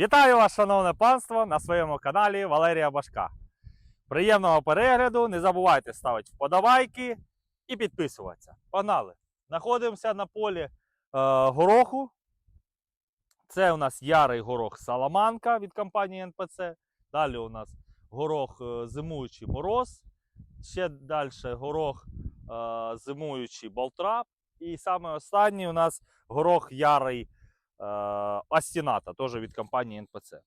Вітаю вас, шановне панство, на своєму каналі Валерія Башка. Приємного перегляду! Не забувайте ставити вподобайки і підписуватися. Погнали! Знаходимося на полі е, гороху. Це у нас ярий горох Саламанка від компанії НПЦ. Далі у нас горох е, зимуючий мороз. Ще далі горох е, зимуючий болтрап. І саме останній у нас горох ярий Астіната, теж від компанії НПЦ.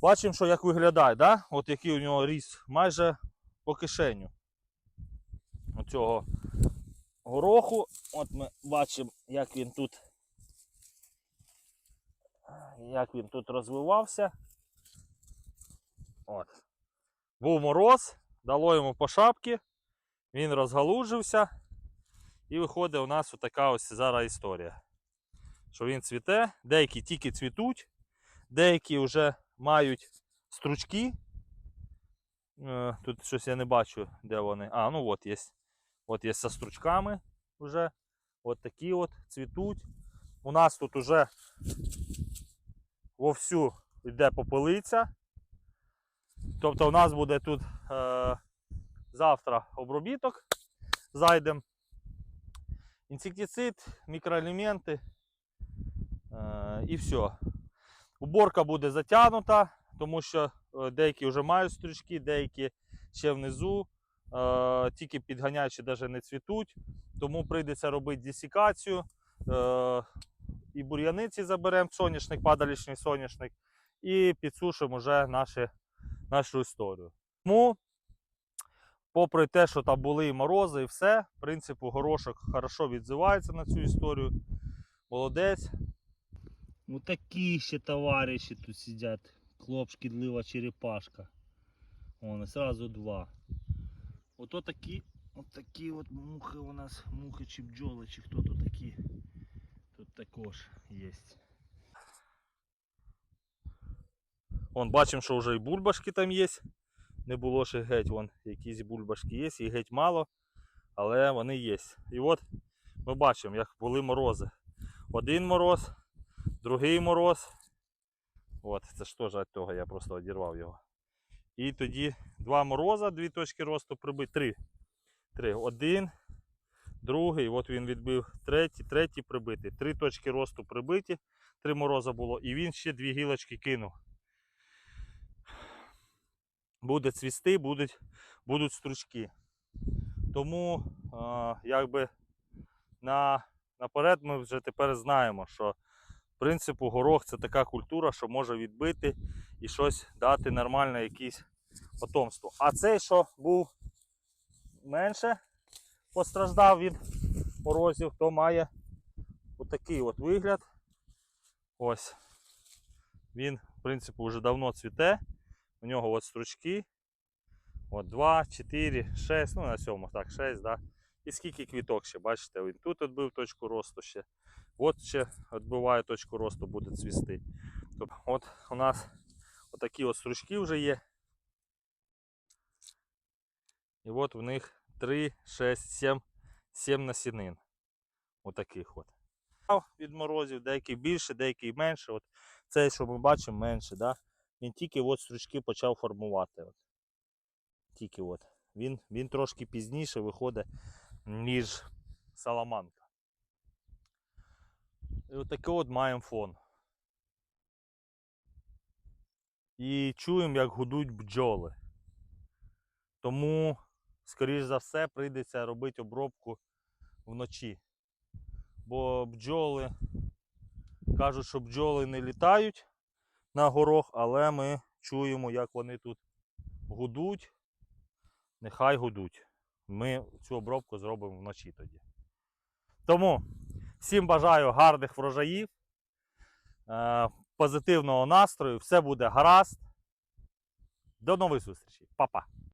Бачимо, що як виглядає, да? От який у нього ріс майже по кишеню оцього гороху. От ми бачимо, як він тут, як він тут розвивався. От. Був мороз, дало йому по шапці, він розгалужився. І виходить у нас така ось зараз історія. Що він цвіте, деякі тільки цвітуть, деякі вже мають стручки. Е, Тут щось я не бачу, де вони. А, ну от є. От є зі стручками вже. От такі от цвітуть. У нас тут уже вовсю йде попелиця. Тобто у нас буде тут е, завтра обробіток. Зайдемо. Інсектицид, мікроелементи і все. Уборка буде затягнута, тому що е, деякі вже мають стрічки, деякі ще внизу, е, тільки підганяючи навіть не цвітуть. Тому прийдеться робити десікацію. Е, і бур'яниці заберемо, соняшник, падалічний соняшник, і підсушимо вже наші, нашу історію. Тому попри те, що там були і морози, і все, в принципі, горошок хорошо відзивається на цю історію. Молодець. Вот такие ще товарищи тут сидят. Клоп, шкідлива черепашка. Вон, сразу два. Вот такі, вот такі от мухи у нас, мухи чи бджоли, чи хто тут такі. Тут також є. Вон, бачимо, що вже і бульбашки там є. Не було ще геть, вон якісь бульбашки є, і геть мало, але вони є. І от ми бачимо, як були морози. Один мороз, другий мороз. От, це ж теж від того, я просто одірвав його. І тоді два мороза, дві точки росту прибити. Три. Три. Один, другий, от він відбив третій, третій прибитий. Три точки росту прибиті, три мороза було, і він ще дві гілочки кинув буде цвісти, будуть, будуть стручки. Тому е, якби на, наперед ми вже тепер знаємо, що в принципі горох це така культура, що може відбити і щось дати нормальне якесь потомство. А цей, що був менше постраждав від морозів, то має отакий от вигляд. Ось. Він, в принципі, вже давно цвіте. У нього от стручки. От 2, 4, 6, ну на сьому, так, 6, да. І скільки квіток ще, бачите, він тут відбив точку росту ще. От ще відбиває точку росту, буде цвісти. Тобто, от у нас отакі от стручки вже є. І от в них 3, 6, 7, 7 насінин. Отаких от. Від морозів, деякий більше, деякий менше. От цей, що ми бачимо, менше. Да? він тільки от стручки почав формувати. От. Тільки от. Він, він трошки пізніше виходить, ніж саламанка. І отакий от маємо фон. І чуємо, як гудуть бджоли. Тому, скоріш за все, прийдеться робити обробку вночі. Бо бджоли кажуть, що бджоли не літають на горох, але ми чуємо, як вони тут гудуть. Нехай гудуть. Ми цю обробку зробимо вночі тоді. Тому всім бажаю гарних врожаїв, е, позитивного настрою, все буде гаразд. До нових зустрічей. Па-па!